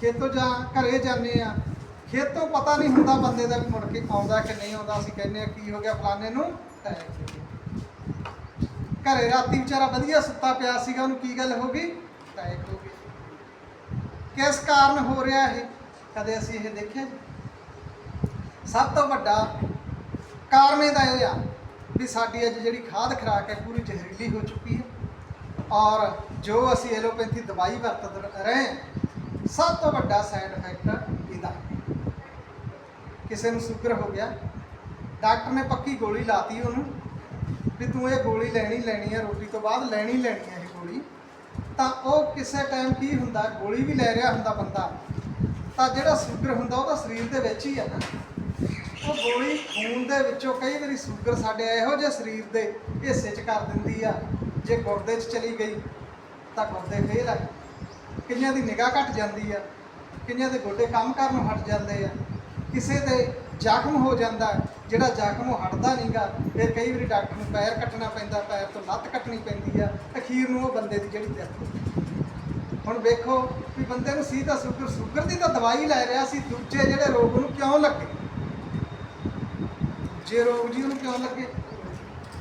ਖੇਤੋਂ ਜਾਂ ਘਰੇ ਜਾਂਦੇ ਆ, ਖੇਤੋਂ ਪਤਾ ਨਹੀਂ ਹੁੰਦਾ ਬੰਦੇ ਦਾ ਵੀ ਮੁੜ ਕੇ ਆਉਂਦਾ ਕਿ ਨਹੀਂ ਆਉਂਦਾ, ਅਸੀਂ ਕਹਿੰਦੇ ਆ ਕੀ ਹੋ ਗਿਆ ਫਲਾਣੇ ਨੂੰ attack ਘਰੇ ਰਾਤੀ ਵਿਚਾਰਾ ਵਧੀਆ ਸੁੱਤਾ ਪਿਆ ਸੀਗਾ, ਉਹਨੂੰ ਕੀ ਗੱਲ ਹੋ ਗਈ? ਅਟੈਕ ਹੋ ਗਈ। ਕਿਸ ਕਾਰਨ ਹੋ ਰਿਹਾ ਇਹ? ਕਦੇ ਅਸੀਂ ਇਹ ਦੇਖਿਆ ਜੀ? ਸਭ ਤੋਂ ਵੱਡਾ ਕਾਰਨ ਇਹਦਾ ਇਹ ਆ ਵੀ ਸਾਡੀ ਅੱਜ ਜਿਹੜੀ ਖਾਦ ਖਰਾਕ ਹੈ, ਪੂਰੀ ਜ਼ਹਿਰੀਲੀ ਹੋ ਚੁੱਕੀ ਹੈ। ਔਰ ਜੋ ਅਸੀਂ ਐਲੋਪੈਥੀ ਦਵਾਈ ਵਰਤ ਰਹੇ ਹਾਂ ਸਭ ਤੋਂ ਵੱਡਾ ਸਾਈਡ ਇਫੈਕਟ ਇਹਦਾ। ਕਿਸੇ ਨੂੰ ਸ਼ੂਗਰ ਹੋ ਗਿਆ ਡਾਕਟਰ ਨੇ ਪੱਕੀ ਗੋਲੀ ਲਾਤੀ ਉਹਨੂੰ, ਵੀ ਤੂੰ ਇਹ ਗੋਲੀ ਲੈਣੀ ਲੈਣੀ ਹੈ ਰੋਟੀ ਤੋਂ ਬਾਅਦ ਲੈਣੀ ਲੈਣੀ ਹੈ ਇਹ ਗੋਲੀ। ਤਾਂ ਉਹ ਕਿਸੇ ਟਾਈਮ ਕੀ ਹੁੰਦਾ, ਗੋਲੀ ਵੀ ਲੈ ਰਿਹਾ ਹੁੰਦਾ ਬੰਦਾ, ਤਾਂ ਜਿਹੜਾ ਸ਼ੂਗਰ ਹੁੰਦਾ ਉਹ ਤਾਂ ਸਰੀਰ ਦੇ ਵਿੱਚ ਹੀ ਆ ਨਾ। ਉਹ ਗੋਲੀ ਖੂਨ ਦੇ ਵਿੱਚੋਂ ਕਈ ਵਾਰੀ ਸ਼ੂਗਰ ਸਾਡੇ ਇਹੋ ਜਿਹੇ ਸਰੀਰ ਦੇ ਹਿੱਸੇ 'ਚ ਕਰ ਦਿੰਦੀ ਆ। ਜੇ ਗੁਰਦੇ 'ਚ ਚਲੀ ਗਈ, ਤਾਂ ਗੁਰਦੇ ਫੇਲ ਆ। ਕਈਆਂ ਦੀ ਨਿਗਾਹ ਘਟ ਜਾਂਦੀ ਆ ਕਈਆਂ ਦੇ ਗੋਡੇ ਕੰਮ ਕਰਨੋਂ ਹਟ ਜਾਂਦੇ ਆ, ਕਿਸੇ ਦੇ ਜ਼ਖਮ ਹੋ ਜਾਂਦਾ, ਜਿਹੜਾ ਜ਼ਖਮ ਉਹ ਹਟਦਾ ਨਹੀਂਗਾ, ਫਿਰ ਕਈ ਵਾਰੀ ਡਾਕਟਰ ਨੂੰ ਪੈਰ ਕੱਟਣਾ ਪੈਂਦਾ, ਪੈਰ ਤੋਂ ਲੱਤ ਕੱਟਣੀ ਪੈਂਦੀ ਆ ਅਖੀਰ ਨੂੰ ਉਹ ਬੰਦੇ ਦੀ ਜਿਹੜੀ ਡੈਥ ਹੁਣ ਵੇਖੋ ਵੀ ਬੰਦੇ ਨੂੰ ਸੀ ਤਾਂ ਸ਼ੂਗਰ ਸ਼ੂਗਰ ਦੀ ਤਾਂ ਦਵਾਈ ਲੈ ਰਿਹਾ ਸੀ, ਦੂਜੇ ਜਿਹੜੇ ਰੋਗ ਨੂੰ ਕਿਉਂ ਲੱਗੇ? ਜੇ ਰੋਗ ਜੀ ਉਹਨੂੰ ਕਿਉਂ ਲੱਗੇ?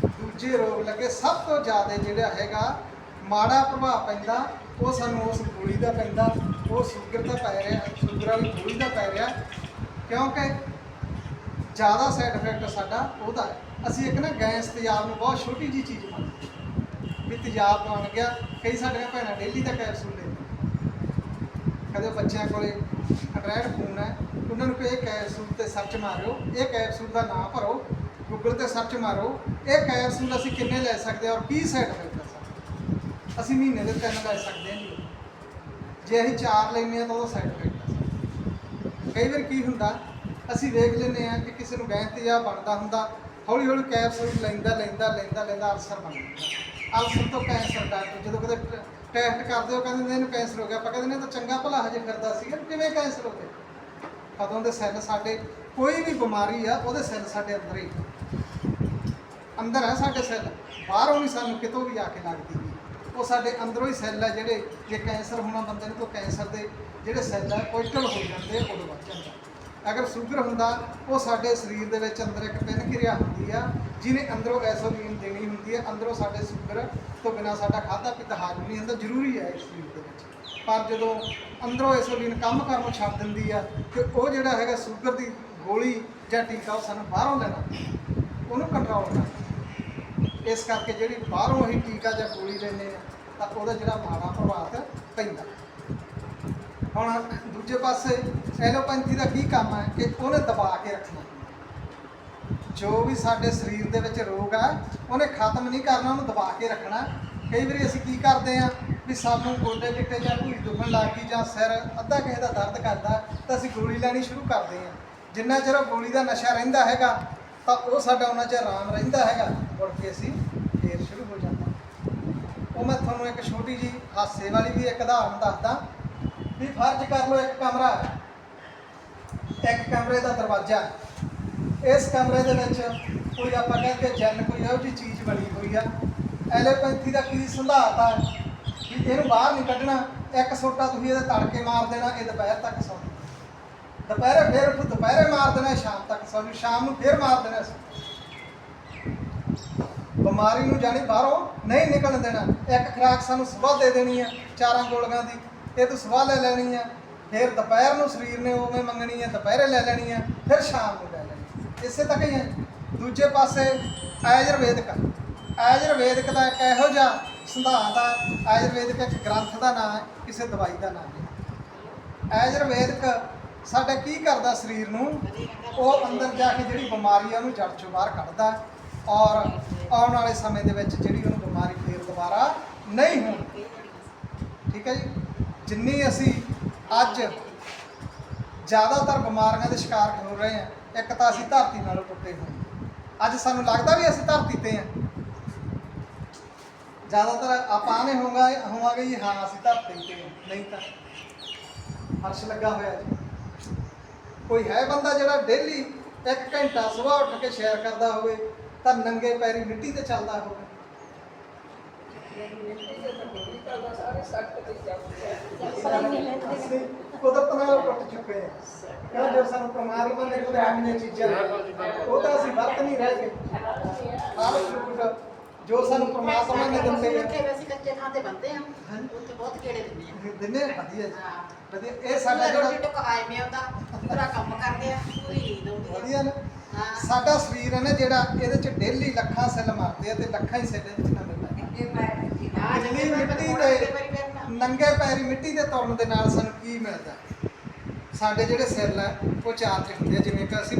ਦੂਜੇ ਰੋਗ ਲੱਗੇ, ਸਭ ਤੋਂ ਜ਼ਿਆਦਾ ਜਿਹੜਾ ਹੈਗਾ, ਮਾੜਾ ਪ੍ਰਭਾਵ ਪੈਂਦਾ ਉਹ ਸਾਨੂੰ ਉਸ ਗੋਲੀ ਦਾ ਪੈਂਦਾ, ਉਹ ਸ਼ੂਗਰ ਦਾ ਪੈ ਰਿਹਾ, ਸ਼ੂਗਰ ਵਾਲੀ ਗੋਲੀ ਦਾ ਪੈ ਰਿਹਾ, ਕਿਉਂਕਿ ਜ਼ਿਆਦਾ ਸਾਈਡ ਇਫੈਕਟ ਸਾਡਾ ਉਹਦਾ ਹੈ। ਅਸੀਂ ਇੱਕ ਨਾ ਗੈਸ ਤੇਜ਼ਾਬ ਨੂੰ ਬਹੁਤ ਛੋਟੀ ਜੀ ਚੀਜ਼ ਮੰਨਦੇ ਵੀ ਤੇਜ਼ਾਬ ਬਣ ਗਿਆ, ਕਈ ਸਾਡੀਆਂ ਭੈਣਾਂ ਡੇਲੀ ਦਾ ਕੈਪਸੂਲ ਲੈਂਦੇ ਕਦੇ ਬੱਚਿਆਂ ਕੋਲੇ ਐਂਡਰਾਇਡ ਫੋਨ ਹੈ, ਉਹਨਾਂ ਨੂੰ ਕੋਈ ਇਹ ਕੈਪਸੂਲ ਤੇ ਸਰਚ ਮਾਰਿਓ, ਇਹ ਕੈਪਸੂਲ ਦਾ ਨਾਮ ਭਰੋ ਗੂਗਲ ਤੇ ਸਰਚ ਮਾਰੋ, ਇਹ ਕੈਪਸੂਲ ਅਸੀਂ ਕਿੰਨੇ ਲੈ ਸਕਦੇ ਹਾਂ ਔਰ ਕੀ ਸਾਈਡ ਇਫੈਕਟ ਹੈ ਸਾਡਾ? ਅਸੀਂ ਮਹੀਨੇ ਦੇ ਤਿੰਨ ਲੈ ਸਕਦੇ ਹਾਂ ਜੀ। ਜੇ ਅਸੀਂ ਚਾਰ ਲੈਂਦੇ ਹਾਂ ਤਾਂ ਉਹਦਾ ਸਾਈਡ ਇਫੈਕਟ ਕਈ ਵਾਰ ਕੀ ਹੁੰਦਾ, ਅਸੀਂ ਵੇਖ ਲੈਂਦੇ ਆ ਕਿ ਕਿਸੇ ਨੂੰ ਗੈਸ ਤੇਜ਼ਾਬ ਬਣਦਾ ਹੁੰਦਾ ਹੌਲੀ ਹੌਲੀ ਕੈਪਸੂਲ ਲੈਂਦਾ ਲੈਂਦਾ ਲੈਂਦਾ ਲੈਂਦਾ, ਅਲਸਰ ਬਣ ਜਾਂਦਾ। ਅਲਸਰ ਤੋਂ ਕੈਂਸਰ ਡਾਕਟਰ ਜਦੋਂ ਕਦੇ ਟੈਸਟ ਕਰਦੇ ਹੋ, ਕਹਿੰਦੇ ਇਹਨੂੰ ਕੈਂਸਰ ਹੋ ਗਿਆ। ਆਪਾਂ ਕਹਿੰਦੇ ਨੇ ਤਾਂ ਚੰਗਾ ਭਲਾ ਹਜੇ ਫਿਰਦਾ ਸੀਗਾ ਕਿਵੇਂ ਕੈਂਸਰ ਹੋ ਗਿਆ? ਕਦੋਂ ਦੇ ਸੈੱਲ ਸਾਡੇ, ਕੋਈ ਵੀ ਬਿਮਾਰੀ ਆ, ਉਹਦੇ ਸੈੱਲ ਸਾਡੇ ਅੰਦਰ ਹੀ। ਅੰਦਰ ਹੈ ਸਾਡੇ ਸੈੱਲ। ਬਾਹਰੋਂ ਨਹੀਂ ਸਾਨੂੰ ਕਿਤੋਂ ਵੀ ਆ ਕੇ ਲੱਗਦੀ ਉਹ ਸਾਡੇ ਅੰਦਰੋਂ ਹੀ ਸੈੱਲ ਆ ਜਿਹੜੇ, ਜੇ ਕੈਂਸਰ ਹੋਣਾ ਬੰਦੇ ਨੂੰ, ਤਾਂ ਕੈਂਸਰ ਦੇ ਜਿਹੜੇ ਸੈੱਲ ਆ ਪੋਜ਼ਿਟਿਵ ਹੋ ਜਾਂਦੇ ਆ, ਉਦੋਂ ਵੱਧ ਜਾਂਦਾ। ਅਗਰ ਸ਼ੂਗਰ ਹੁੰਦਾ, ਉਹ ਸਾਡੇ ਸਰੀਰ ਦੇ ਵਿੱਚ ਅੰਦਰ ਇੱਕ ਪਿੰਨ ਕਿਰਿਆ ਹੁੰਦੀ ਆ, ਜਿਹਨੇ ਅੰਦਰੋਂ ਐਸੋਲੀਨ ਦੇਣੀ ਹੁੰਦੀ ਹੈ ਅੰਦਰੋਂ ਸਾਡੇ ਸ਼ੂਗਰ ਤੋਂ ਬਿਨਾ ਸਾਡਾ ਖਾਦਾ ਪੀਤਾ ਹਾਜ਼ਮ ਨਹੀਂ ਹੁੰਦਾ, ਜ਼ਰੂਰੀ ਹੈ ਇਸ ਸਰੀਰ ਦੇ ਵਿੱਚ। ਪਰ ਜਦੋਂ ਅੰਦਰੋਂ ਐਸੋਲੀਨ ਕੰਮ ਕਰਨੋਂ ਛੱਡ ਦਿੰਦੀ ਆ, ਤੇ ਉਹ ਜਿਹੜਾ ਹੈਗਾ ਸ਼ੂਗਰ ਦੀ ਗੋਲੀ ਜਾਂ ਟੀਕਾ ਉਹ ਸਾਨੂੰ ਬਾਹਰੋਂ ਲੈਣਾ ਉਹਨੂੰ ਕੰਟਰੋਲ ਕਰਨਾ ਇਸ ਕਰਕੇ ਜਿਹੜੀ ਬਾਹਰੋਂ ਅਸੀਂ ਟੀਕਾ ਜਾਂ ਗੋਲੀ ਲੈਂਦੇ ਆ ਤਾਂ ਉਹਦਾ ਜਿਹੜਾ ਮਾੜਾ ਪ੍ਰਭਾਵ ਪੈਂਦਾ। ਹੁਣ ਦੂਜੇ ਪਾਸੇ ਐਲੋਪੈਥੀ ਦਾ ਕੀ ਕੰਮ ਹੈ ਕਿ ਉਹਨੇ ਦਬਾ ਕੇ ਰੱਖਣਾ। ਜੋ ਵੀ ਸਾਡੇ ਸਰੀਰ ਦੇ ਵਿੱਚ ਰੋਗ ਆ, ਉਹਨੇ ਖਤਮ ਨਹੀਂ ਕਰਨਾ, ਉਹਨੂੰ ਦਬਾ ਕੇ ਰੱਖਣਾ। ਕਈ ਵਾਰੀ ਅਸੀਂ ਕੀ ਕਰਦੇ ਆ ਵੀ ਸਾਨੂੰ ਗੋਡੇ, ਗਿੱਟੇ ਜਾਂ ਢੂਈ ਦੁਖਣ ਲੱਗ ਗਈ ਜਾਂ ਸਿਰ ਅੱਧਾ ਕਿਸੇ ਦਾ ਦਰਦ ਕਰਦਾ, ਤਾਂ ਅਸੀਂ ਗੋਲੀ ਲੈਣੀ ਸ਼ੁਰੂ ਕਰਦੇ ਆ ਜਿੰਨਾ ਚਿਰ ਉਹ ਗੋਲੀ ਦਾ ਨਸ਼ਾ ਰਹਿੰਦਾ ਹੈਗਾ, ਤਾਂ ਉਹ ਸਾਡਾ ਉਹਨਾਂ ਚਿਰ ਆਰਾਮ ਰਹਿੰਦਾ ਹੈਗਾ। ਮੁੜ ਕੇ ਅਸੀਂ ਫੇਰ ਸ਼ੁਰੂ ਹੋ ਜਾਂਦਾ। ਉਹ ਮੈਂ ਤੁਹਾਨੂੰ ਇੱਕ ਛੋਟੀ ਜੀ ਹਾਸੇ ਵਾਲੀ ਵੀ ਇੱਕ ਉਦਾਹਰਨ ਦੱਸਦਾ ਵੀ ਫਰਜ਼ ਕਰ ਲਓ ਇੱਕ ਕਮਰਾ। ਇੱਕ ਕਮਰੇ ਦਾ ਦਰਵਾਜ਼ਾ। ਇਸ ਕਮਰੇ ਦੇ ਵਿੱਚ ਕੋਈ ਆਪਾਂ ਕਹਿੰਦੇ ਜਨ ਕੋਈ ਇਹੋ ਜਿਹੀ ਚੀਜ਼ ਬਣੀ ਹੋਈ ਆ। ਐਲੋਪੈਥੀ ਦਾ ਕੀ ਸਿਧਾਂਤ ਵੀ ਇਹਨੂੰ ਬਾਹਰ ਨਹੀਂ ਕੱਢਣਾ, ਇੱਕ ਸੋਟਾ ਤੁਸੀਂ ਇਹਦੇ ਤੜਕੇ ਮਾਰ ਦੇਣਾ, ਇਹ ਦੁਪਹਿਰ ਤੱਕ ਸੌਂ ਦੁਪਹਿਰੇ ਫਿਰ ਉੱਠ, ਦੁਪਹਿਰੇ ਮਾਰ ਦੇਣਾ, ਸ਼ਾਮ ਤੱਕ ਸੌਂ ਸ਼ਾਮ ਨੂੰ ਫਿਰ ਮਾਰ ਦੇਣਾ ਬਿਮਾਰੀ ਨੂੰ ਜਾਣੀ ਬਾਹਰੋਂ ਨਹੀਂ ਨਿਕਲਣ ਦੇਣਾ। ਇੱਕ ਖੁਰਾਕ ਸਾਨੂੰ ਸਵੇਰ ਦੇ ਦੇਣੀ ਆ, ਚਾਰਾਂ ਗੋਲੀਆਂ ਦੀ। ਇਹ ਤੂੰ ਸਵੇਰ ਲੈ ਲੈਣੀ ਆ। ਫਿਰ ਦੁਪਹਿਰ ਨੂੰ ਸਰੀਰ ਨੇ ਉਵੇਂ ਮੰਗਣੀ ਆ, ਦੁਪਹਿਰੇ ਲੈ ਲੈਣੀ ਆ, ਫਿਰ ਸ਼ਾਮ ਨੂੰ ਲੈ ਲੈਣੀ ਇਸੇ ਤੱਕ ਹੀ ਹੈ ਦੂਜੇ ਪਾਸੇ ਆਯੁਰਵੇਦਿਕ ਆਯੁਰਵੇਦਿਕ ਦਾ ਇੱਕ ਇਹੋ ਜਿਹਾ ਸਿਧਾਂਤ ਆ, ਆਯੁਰਵੇਦਿਕ ਇੱਕ ਗ੍ਰੰਥ ਦਾ ਨਾਮ ਹੈ, ਕਿਸੇ ਦਵਾਈ ਦਾ ਨਾਮ ਨਹੀਂ। ਆਯੁਰਵੇਦਿਕ ਸਾਡਾ ਕੀ ਕਰਦਾ ਸਰੀਰ ਨੂੰ? ਉਹ ਅੰਦਰ ਜਾ ਕੇ ਜਿਹੜੀ ਬਿਮਾਰੀ ਆ ਉਹਨੂੰ ਜੜ ਚੋਂ ਬਾਹਰ ਕੱਢਦਾ। ਔਰ ਆਉਣ ਵਾਲੇ ਸਮੇਂ ਦੇ ਵਿੱਚ ਜਿਹੜੀ ਉਹਨੂੰ ਬਿਮਾਰੀ ਫੇਰ ਦੁਬਾਰਾ ਨਹੀਂ ਹੋਣੀ। ਠੀਕ ਹੈ ਜੀ? ਜਿੰਨੀ ਅਸੀਂ ਅੱਜ ਜ਼ਿਆਦਾਤਰ ਬਿਮਾਰੀਆਂ ਦੇ ਸ਼ਿਕਾਰ ਹੋ ਰਹੇ ਹਾਂ, ਇੱਕ ਤਾਂ ਅਸੀਂ ਧਰਤੀ ਨਾਲੋਂ ਟੁੱਟੇ ਹੋਏ ਅੱਜ ਸਾਨੂੰ ਲੱਗਦਾ ਵੀ ਅਸੀਂ ਧਰਤੀ ਤੇ ਹਾਂ। ਜ਼ਿਆਦਾਤਰ ਆਪਾਂ ਨੇ ਹੋਗਾ ਹੋਵਾਂਗੇ ਜੀ, ਹਾਂ, ਅਸੀਂ ਧਰਤੀ ਤੇ ਹਾਂ। ਨਹੀਂ ਤਾਂ ਫਰਸ਼ ਲੱਗਾ ਹੋਇਆ ਜੀ। ਕੋਈ ਹੈ ਬੰਦਾ ਜਿਹੜਾ ਡੇਲੀ ਇੱਕ ਘੰਟਾ ਸਵੇਰ ਉੱਠ ਕੇ ਸ਼ੇਅਰ ਕਰਦਾ ਹੋਵੇ ਤਾਂ ਨੰਗੇ ਪੈਰੀ ਮਿੱਟੀ ਤੇ ਚੱਲਦਾ ਹੋਵੇ ਅਸੀਂ ਕੁਦਰਤ ਨਾਲ ਟੁੱਟ ਚੁੱਕੇ ਹਾਂ। ਕਿਉਂ ਜੋ ਸਾਨੂੰ ਪਰਮਾਤਮਾ ਨੇ ਕੁਦਰਤ ਚੀਜ਼ਾਂ ਉਹ ਤਾਂ ਅਸੀਂ ਵਰਤ ਨਹੀਂ ਰਹੇ ਗਏ ਹਰ ਫਰੂਟ ਜੋ ਸਾਨੂੰ ਪਰਮਾਤਮਾ ਨੇ ਦਿੱਤੇ ਆ। ਵੈਸੇ ਕੱਚੇ ਥਾਂ ਤੇ ਬੰਦੇ ਆ। ਉੱਥੇ ਬਹੁਤ ਕੀੜੇ ਦਿੰਦੇ ਆ। ਦਿਨੇ ਵਧੀਆ ਜੀ। ਵਧੀਆ ਇਹ ਸਾਡਾ ਜਿਹੜਾ ਟੁੱਕ ਆਏ ਮੇ ਉਹਦਾ ਪੂਰਾ ਕੰਮ ਕਰਦੇ ਆ ਪੂਰੀ ਨੀਂਦ ਆਉਂਦੀ ਆ ਵਧੀਆ ਨਾ। ਸਾਡਾ ਸਰੀਰ ਹੈ ਨਾ ਜਿਹੜਾ ਇਹਦੇ ਚ ਡੇਲੀ ਲੱਖਾਂ ਸੈੱਲ ਮਰਦੇ ਆ ਤੇ ਲੱਖਾਂ ਹੀ ਸੈੱਲ ਇਹਦੇ ਚ ਨਵੇਂ ਪੈਂਦੇ ਜਿੰਨੀ ਮਿੱਟੀ ਤੇ- ਨੰਗੇ ਪੈਰੀ ਮਿੱਟੀ ਦੇ ਤੁਰਨ ਦੇ ਨਾਲ ਸਾਨੂੰ ਕੀ ਮਿਲਦਾ? ਸਾਡੇ ਜਿਹੜੇ ਸੈੱਲ ਆ ਉਹ ਚਾਰਜ ਹੁੰਦੇ ਆ ਜਿਵੇਂ ਕਿ ਅਸੀਂ